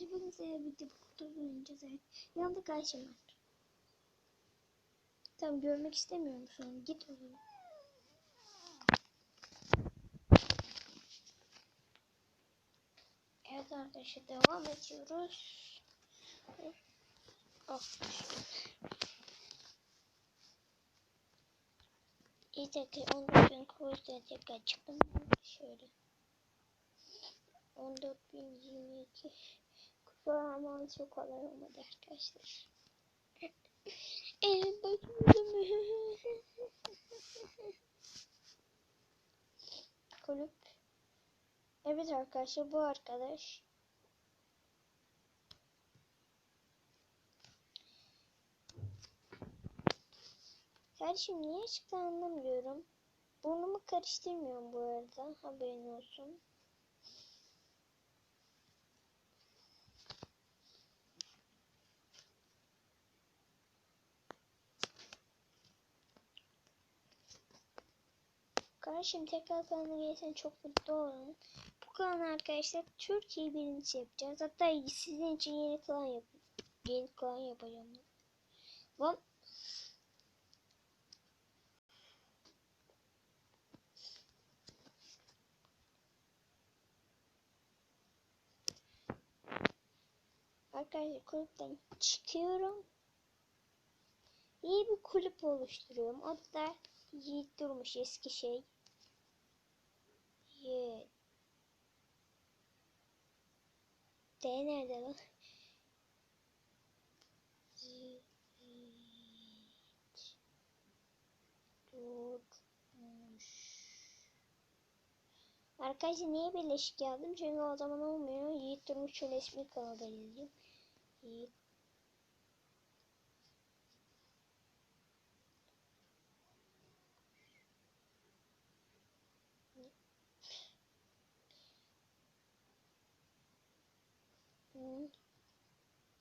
bugün size birlikte bu kutu oynayacağız. Evet. Yanında karşım var. Tamam görmek istemiyorum sonra. Git o. Evet arkadaşlar devam ediyoruz. Oh. İyi tekrar 14 bin kuvvetle tekrar çıktım. Şöyle. 14.022 kupa ama çok kolay olmadı arkadaşlar. Elim bakımda Kulüp. Evet arkadaşlar bu arkadaş. Kardeşim niye çıktı anlamıyorum. Burnumu karıştırmıyorum bu arada. Haberin olsun. Kardeşim tekrar kanala gelirsen çok mutlu olurum. Bu kanal arkadaşlar Türkiye birincisi yapacağız. Hatta sizin için yeni klan yap yeni klan yapacağım. Lan Arkadaşlar kulüpten çıkıyorum. İyi bir kulüp oluşturuyorum. Hatta Yiğit Durmuş eski şey. Yiğit. D nerede lan? Yiğit. Durmuş. Arkadaşlar niye birleşik yazdım? Çünkü o zaman olmuyor. Yiğit Durmuş'un resmi kanalda yazayım. Yiğit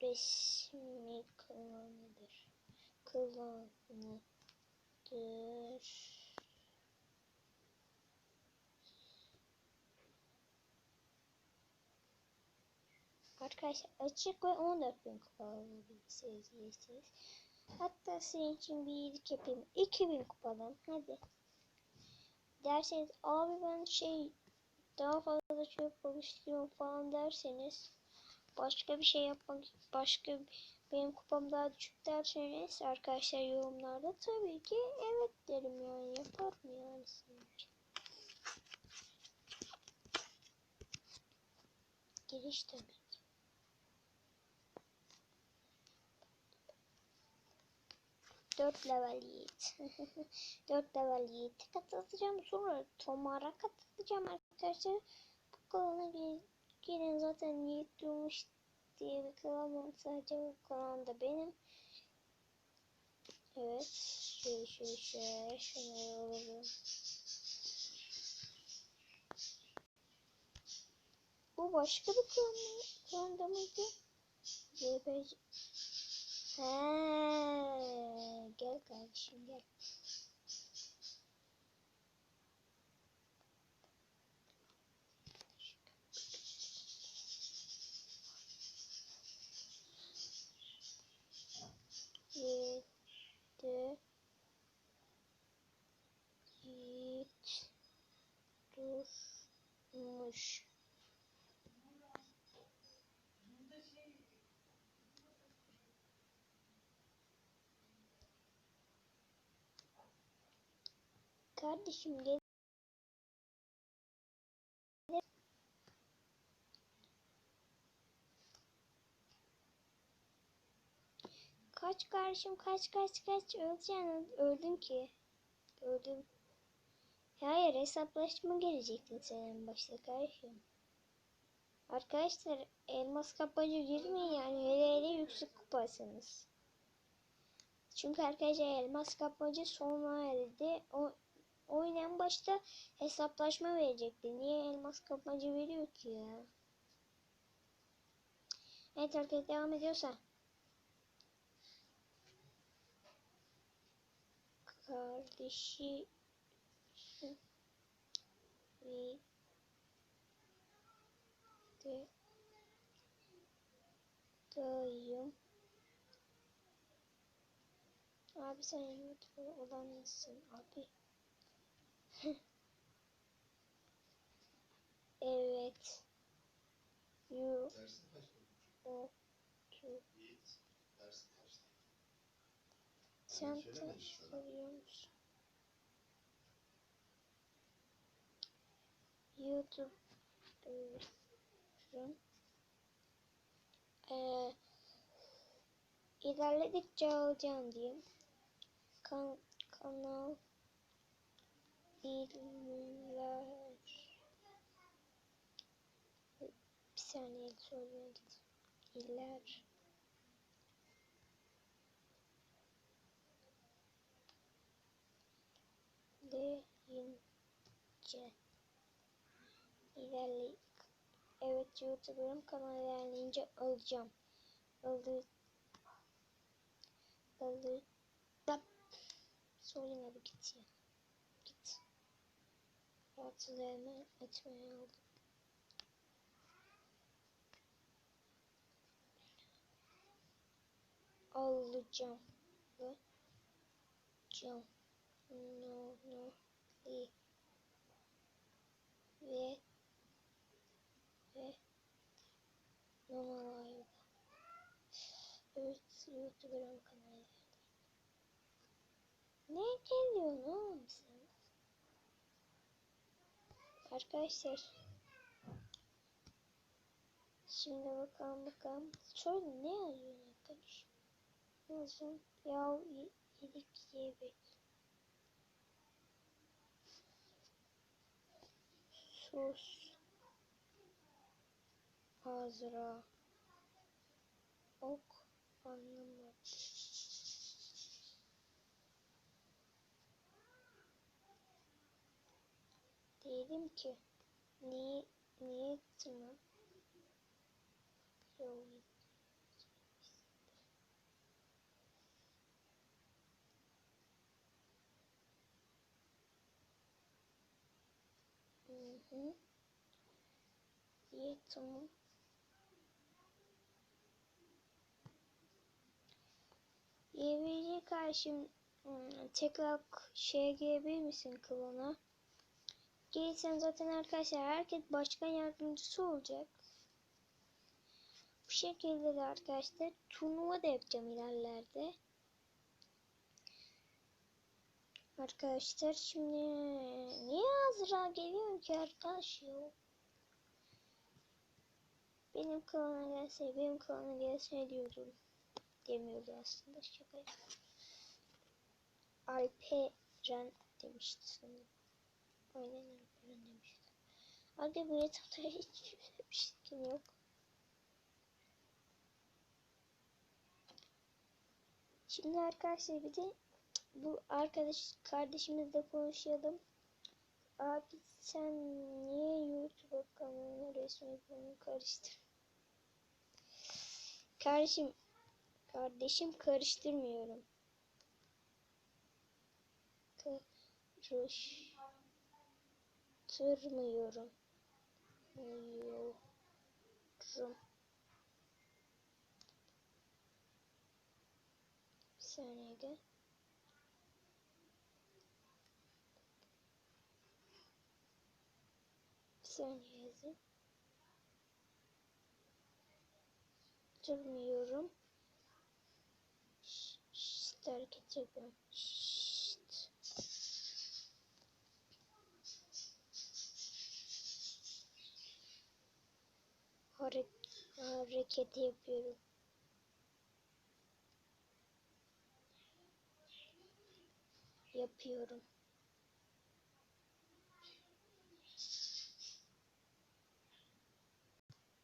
resmi klanıdır. Klanıdır. Arkadaşlar açık ve 14 bin kupa alabilirsiniz. Hatta sizin için bir iyilik yapayım. 2000 kupadan hadi. Derseniz abi ben şey daha fazla çöp oluşturuyorum falan derseniz başka bir şey yapmak başka benim kupam daha düşük derseniz arkadaşlar yorumlarda tabii ki evet derim yani yaparım yani sizin için. Giriş tabii. Dört level yiğit. Dört level yiğit katılacağım. Sonra Tomar'a katılacağım arkadaşlar. Bu klana gelin zaten yiğit durmuş diye bir klan var. Sadece bu klan da benim. Evet. Şöyle şöyle şöyle. Şunları alalım. Bu başka bir klan mı? Klanda mıydı? YBC. He, gel kardeşim gel. Yedi. Yiğit. Durmuş. Kardeşim gel. Kaç kardeşim kaç kaç kaç öleceksin öldün ki. Öldüm. Hayır hesaplaşma gelecektin senin başta kardeşim. Arkadaşlar elmas kapmaca girmeyin yani hele hele yüksek kupasınız. Çünkü arkadaşlar elmas kapmaca sonra elde o oyun başta hesaplaşma verecekti. Niye elmas kapmaca veriyor ki ya? Evet arkadaşlar devam ediyorsa. Kardeşi ve de Dayım. Abi sen YouTuber olan mısın abi? evet. You o tu. Sen de soruyor musun? YouTuber'ın ee, ilerledikçe alacağım diyeyim. Kan kanal iler bir saniye söylemek iler deyince ilerley evet youtuber'ım kanal ilerleyince alacağım. Alır alır da söyleme bir git ya. Git. Etme etmeye aldım alacağım. Alacağım no no. Ve normal ayda evet youtuber'ım kanalı ne geliyor oğlum sen? Arkadaşlar. Şimdi bakalım bakalım. Şöyle ne yazıyor arkadaş? Yazın ya yedik yemek sus Azra ok anlamadım Dedim ki niye niye tamam Yok. Hı hı. İyi tamam. YVC karşım hmm, tekrar şeye girebilir misin klona? Gelirsen zaten arkadaşlar herkes başkan yardımcısı olacak. Bu şekilde de arkadaşlar turnuva da yapacağım ilerlerde. Arkadaşlar şimdi niye Azra geliyor ki arkadaş ya? Benim klana gelse, benim klana gelse diyordum. Demiyordu aslında şaka. Alperen demişti sanırım. Aynen Alperen demişti. Aga bu etapta hiç bir şey yok. Şimdi arkadaşlar bir de bu arkadaş kardeşimizle konuşalım. Abi sen niye YouTube kanalına resmi bunu karıştır? Kardeşim kardeşim karıştırmıyorum. Karıştırmıyorum. Yorum. Bir saniye gel. Bir saniye yazayım. Durmuyorum. Şşt hareket yapıyorum. Şşt. Hare hareket yapıyorum. Yapıyorum.